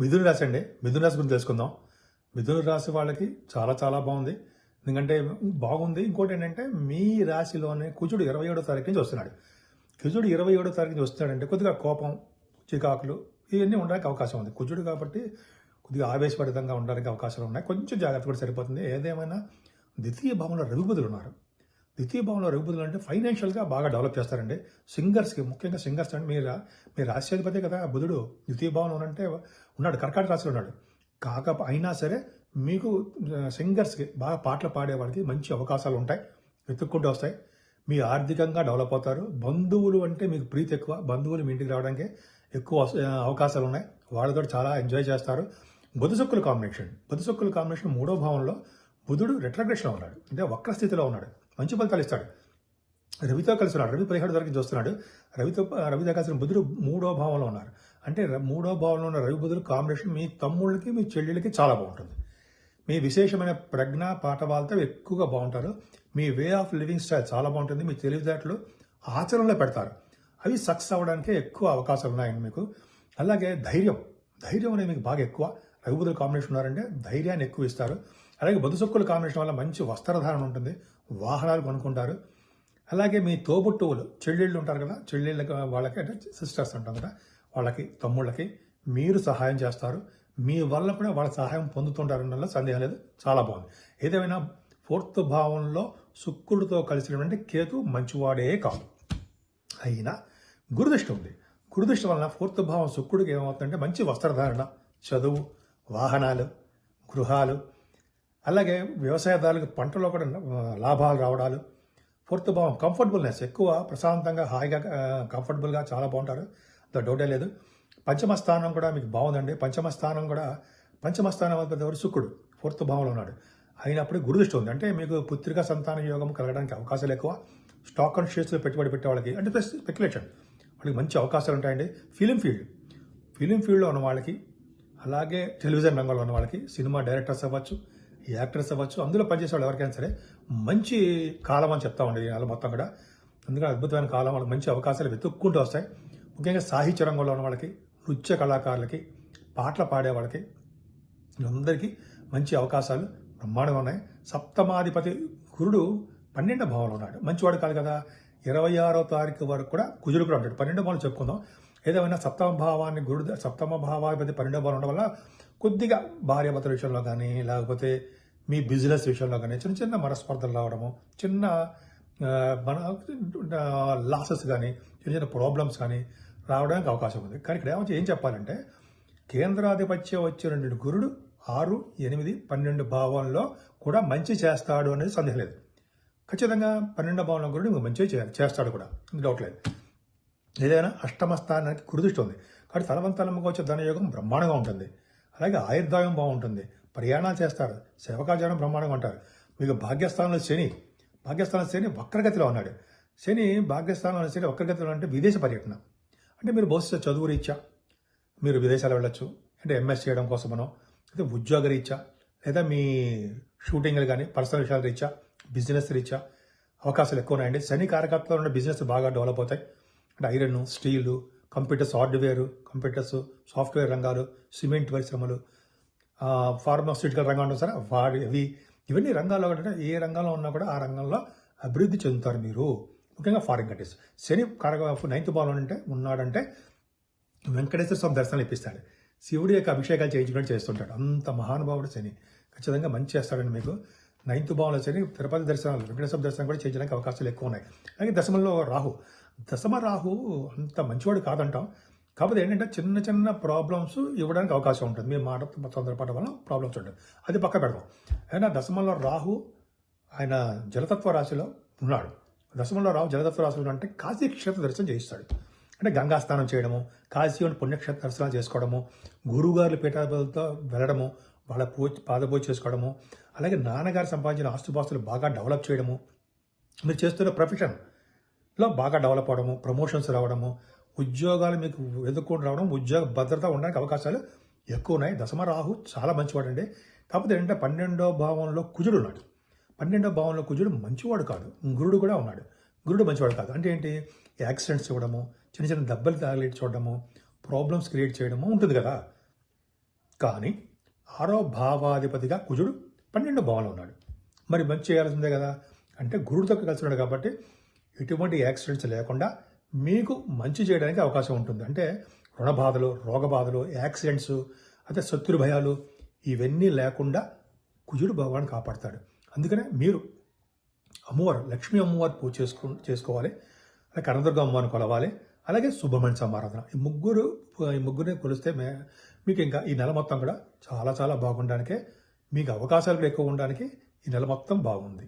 మిథున రాశి అండి. మిథున రాశి గురించి తెలుసుకుందాం. మిథున రాశి వాళ్ళకి చాలా చాలా బాగుంది. ఎందుకంటే బాగుంది. ఇంకోటి ఏంటంటే మీ రాశిలోనే కుజుడు ఇరవై ఏడో తారీఖు నుంచి వస్తున్నాడు. కుజుడు ఇరవై ఏడో తారీఖు నుంచి వస్తున్నాడంటే కొద్దిగా కోపం చికాకులు ఇవన్నీ ఉండడానికి అవకాశం ఉంది. కుజుడు కాబట్టి కొద్దిగా ఆవేశపరితంగా ఉండడానికి అవకాశాలు ఉన్నాయి. కొంచెం జాగ్రత్త కూడా సరిపోతుంది. ఏదేమైనా ద్వితీయ భావంలో రఘుపతులు ఉన్నారు. ద్వితీయ భావంలో రఘుపతులు అంటే ఫైనాన్షియల్గా బాగా డెవలప్ చేస్తారండి. సింగర్స్కి ముఖ్యంగా సింగర్స్ అంటే మీరు మీ రాశ్యాధిపతి కదా బుధుడు. ద్వితీయ భావంలో అంటే ఉన్నాడు కర్కాటక రాశిలో ఉన్నాడు. కాక అయినా సరే మీకు సింగర్స్కి బాగా పాటలు పాడేవాడికి మంచి అవకాశాలు ఉంటాయి వెతుక్కుంటూ వస్తాయి. మీ ఆర్థికంగా డెవలప్ అవుతారు. బంధువులు అంటే మీకు ప్రీతి ఎక్కువ. బంధువులు మీ ఇంటికి రావడానికి ఎక్కువ అవస- అవకాశాలు ఉన్నాయి. వాళ్ళతో చాలా ఎంజాయ్ చేస్తారు. బుధసుక్కుల కాంబినేషన్. బుధసుక్కుల కాంబినేషన్ మూడో భావంలో బుధుడు రెట్రగ్రేషన్ ఉన్నాడు. అంటే వక్ర స్థితిలో ఉన్నాడు. మంచి ఫలితాలు ఇస్తాడు. రవితో కలిసి ఉన్నాడు. రవి పదిహేడు వరకు చూస్తున్నాడు. రవితో రవితో కలిసిన బుధుడు మూడో భావంలో ఉన్నారు. అంటే మూడో భావంలో ఉన్న రవి బుధుడు కాంబినేషన్ మీ తమ్ముళ్ళకి మీ చెల్లెళ్ళకి చాలా బాగుంటుంది. మీ విశేషమైన ప్రజ్ఞ పాఠవాలతో ఎక్కువగా బాగుంటారు. మీ వే ఆఫ్ లివింగ్ స్టైల్ చాలా బాగుంటుంది. మీ తెలివితేటలు ఆచరణలో పెడతారు. అవి సక్సెస్ అవ్వడానికే ఎక్కువ అవకాశాలు ఉన్నాయండి మీకు. అలాగే ధైర్యం. ధైర్యం అనేది మీకు బాగా ఎక్కువ. రఘుబుధుల కాంబినేషన్ ఉన్నారంటే ధైర్యాన్ని ఎక్కువ ఇస్తారు. అలాగే బుధసొక్కుల కాంబినేషన్ వల్ల మంచి వస్త్రధారణ ఉంటుంది. వాహనాలు కొనుక్కుంటారు. అలాగే మీ తోబుట్టువులు చెల్లెళ్ళు ఉంటారు కదా చెల్లెళ్ళకి వాళ్ళకి అంటే సిస్టర్స్ ఉంటారు కదా వాళ్ళకి తమ్ముళ్ళకి మీరు సహాయం చేస్తారు. మీ వల్ల కూడా వాళ్ళ సహాయం పొందుతుంటారన్న సందేహం లేదు. చాలా బాగుంది. ఏదేమైనా ఫోర్త్ భావంలో శుక్రుడితో కలిసినటువంటి కేతు మంచివాడే కాదు. అయినా గురుదృష్టి ఉంది. గురుదృష్టి వలన ఫోర్త్ భావం శుక్రుడికి ఏమవుతుందంటే మంచి వస్త్రధారణ చదువు వాహనాలు గృహాలు అలాగే వ్యవసాయదారులకు పంటలో కూడా లాభాలు రావడాలు ఫోర్త్ భావం కంఫర్టబుల్నెస్. ఎక్కువ ప్రశాంతంగా హాయిగా కంఫర్టబుల్గా చాలా బాగుంటారు. అంత డౌటే లేదు. పంచమ స్థానం కూడా మీకు బాగుందండి. పంచమ స్థానం కూడా పంచమ స్థానం అధిపతి ఎవరు? శుక్రుడు. ఫోర్త్ భావంలో ఉన్నాడు. అయినప్పుడు గురుదృష్టి ఉంది. అంటే మీకు పుత్రిక సంతాన యోగం కలగడానికి అవకాశాలు ఎక్కువ. స్టాక్ అండ్ షేర్స్లో పెట్టుబడి పెట్టే వాళ్ళకి అంటే ప్లస్ స్పెక్యులేషన్. వాళ్ళకి మంచి అవకాశాలు ఉంటాయండి. Film field. ఫిలిం ఫీల్డ్లో ఉన్న వాళ్ళకి అలాగే టెలివిజన్ రంగంలో ఉన్న వాళ్ళకి సినిమా డైరెక్టర్స్ అవ్వచ్చు. యాక్టర్స్ అవ్వచ్చు. అందులో పనిచేసేవాళ్ళు ఎవరికైనా సరే మంచి కాలం అని చెప్తా ఉండేది నెల మొత్తం కూడా. అందుకని అద్భుతమైన కాలం వాళ్ళకి మంచి అవకాశాలు వెతుక్కుంటూ వస్తాయి. ముఖ్యంగా సాహిత్య రంగంలో ఉన్న వాళ్ళకి నృత్య కళాకారులకి పాటలు పాడే వాళ్ళకి అందరికీ మంచి అవకాశాలు బ్రహ్మాండంగా ఉన్నాయి. సప్తమాధిపతి గురుడు పన్నెండో భావంలో ఉన్నాడు. మంచివాడు కాదు కదా. ఇరవై ఆరో తారీఖు వరకు కూడా కుజుడు కూడా ఉంటాడు. పన్నెండో భావం చెప్పుకుందాం. ఏదేమైనా సప్తమ భావాన్ని గురుడు సప్తమ భావాధిపతి పన్నెండో భావం ఉండడం వల్ల కొద్దిగా భార్యాభర్తల విషయంలో కానీ లేకపోతే మీ బిజినెస్ విషయంలో కానీ చిన్న చిన్న మనస్పర్ధలు రావడము చిన్న మన లాసెస్ కానీ చిన్న చిన్న ప్రాబ్లమ్స్ కానీ రావడానికి అవకాశం ఉంది. కానీ ఇక్కడ ఏమో ఏం చెప్పాలంటే కేంద్రాధిపత్యం రెండు గురుడు ఆరు ఎనిమిది పన్నెండు భావంలో కూడా మంచి చేస్తాడు అనేది సందేహం లేదు. ఖచ్చితంగా పన్నెండు భావంలో గురుడు మంచి చేస్తాడు కూడా. డౌట్ లేదు. ఏదైనా అష్టమ స్థానానికి కురుదృష్టి ఉంది. కాబట్టి తలవంతలమ్మగా వచ్చే ధనయోగం బ్రహ్మాండంగా ఉంటుంది. అలాగే ఆయుర్దాయం బాగుంటుంది. ప్రయాణాలు చేస్తారు. సేవకాచారం బ్రహ్మాండంగా ఉంటారు. మీకు భాగ్యస్థానంలో శని భాగ్యస్థానంలో శని వక్రగతిలో ఉన్నాడు. శని భాగ్యస్థానంలో శని వక్రగతిలో అంటే విదేశ పర్యటన. అంటే మీరు బహుశా చదువు రీత్యా మీరు విదేశాలు వెళ్ళొచ్చు. అంటే ఎంఎస్ చేయడం కోసమనో లేదా ఉద్యోగ రీత్యా లేదా మీ షూటింగ్లు కానీ పర్సనల్ విషయాల రీత్యా బిజినెస్ రీత్యా అవకాశాలు ఎక్కువ ఉన్నాయండి శని కారకత్వంలో ఉన్న బిజినెస్ బాగా డెవలప్ అవుతాయి. అంటే iron steel computers hardware computers software రంగాలు సిమెంట్ పరిశ్రమలు ఫార్మాస్యూటికల్ రంగం ఉంటుంది సరే. వాడి అవి ఇవన్నీ రంగాల్లో అంటే ఏ రంగంలో ఉన్నా కూడా ఆ రంగంలో అభివృద్ధి చెందుతారు మీరు. ముఖ్యంగా ఫారిన్ కంట్రీస్ శని కారక నైన్త్ బాల్ అంటే ఉన్నాడంటే వెంకటేశ్వర స్వామి దర్శనం ఇప్పిస్తాడు. శివుడి యొక్క అభిషేకాలు చేయించుకుని చేస్తుంటాడు. అంత మహానుభావుడు శని. ఖచ్చితంగా మంచి చేస్తాడండి మీకు. నైన్త్ భావంలో శని తిరుపతి దర్శనాలు వెంకటేశ్వర దర్శనం కూడా చేయించడానికి అవకాశాలు ఎక్కువ ఉన్నాయి. అలాగే దశమంలో రాహు. దశమ రాహు అంత మంచివాడు కాదంటాం. కాకపోతే ఏంటంటే చిన్న చిన్న ప్రాబ్లమ్స్ ఇవ్వడానికి అవకాశం ఉంటుంది. మీ మాట తొందరపడడం వల్ల ప్రాబ్లమ్స్ ఉంటాయి. అది పక్క పెడదాం. అయినా దశమంలో రాహు ఆయన జలతత్వ రాశిలో ఉన్నాడు. దశమంలో రాహు జలతత్వ రాశిలో అంటే కాశీ క్షేత్ర దర్శనం చేయిస్తాడు. అంటే గంగా స్నానం చేయడము కాశీలోని పుణ్యక్షేత్ర దర్శనాలు చేసుకోవడము గురువుగారుల పీఠాలతో వెళ్ళడము వాళ్ళ పూజ పాదపూజ చేసుకోవడము అలాగే నాన్నగారు సంపాదించిన ఆస్తుపాస్తులు బాగా డెవలప్ చేయడము మీరు చేస్తున్న ప్రొఫెషన్లో బాగా డెవలప్ అవడము ప్రమోషన్స్ రావడము ఉద్యోగాలు మీకు ఎదుర్కొని రావడం ఉద్యోగ భద్రత ఉండడానికి అవకాశాలు ఎక్కువ ఉన్నాయి దశమ రాహు చాలా మంచివాడు అండి కాకపోతే ఏంటంటే పన్నెండో భావంలో కుజుడు ఉన్నాడు. పన్నెండో భావంలో కుజుడు మంచివాడు కాదు. గురుడు కూడా ఉన్నాడు. గురుడు మంచివాడు కాదు. అంటే ఏంటి? యాక్సిడెంట్స్ ఇవ్వడము చిన్న చిన్న దెబ్బలు తగిలి చూడడము ప్రాబ్లమ్స్ క్రియేట్ చేయడము ఉంటుంది కదా. కానీ ఆరో భావాధిపతిగా కుజుడు పన్నెండో భావంలో ఉన్నాడు. మరి మంచి చేయాల్సిందే కదా. అంటే గురుడితో కలిసి ఉన్నాడు కాబట్టి ఎటువంటి యాక్సిడెంట్స్ లేకుండా మీకు మంచి చేయడానికి అవకాశం ఉంటుంది. అంటే రుణ బాధలు రోగ బాధలు యాక్సిడెంట్స్ అదే శత్రు భయాలు ఇవన్నీ లేకుండా కుజుడు భగవాన్ కాపాడతాడు. అందుకనే మీరు అమ్మవారు లక్ష్మీ అమ్మవారు పూజ చేసుకో చేసుకోవాలి. అలాగే కనదుర్గ అమ్మవారిని కొలవాలి. అలాగే సుబ్రహ్మణ్య సమారాధన. ఈ ముగ్గురు ఈ ముగ్గురిని కొలిస్తే మే మీకు ఇంకా ఈ నెల మొత్తం కూడా చాలా చాలా బాగుండడానికే మీకు అవకాశాలు కూడా ఎక్కువ ఉండడానికి ఈ నెల మొత్తం బాగుంది.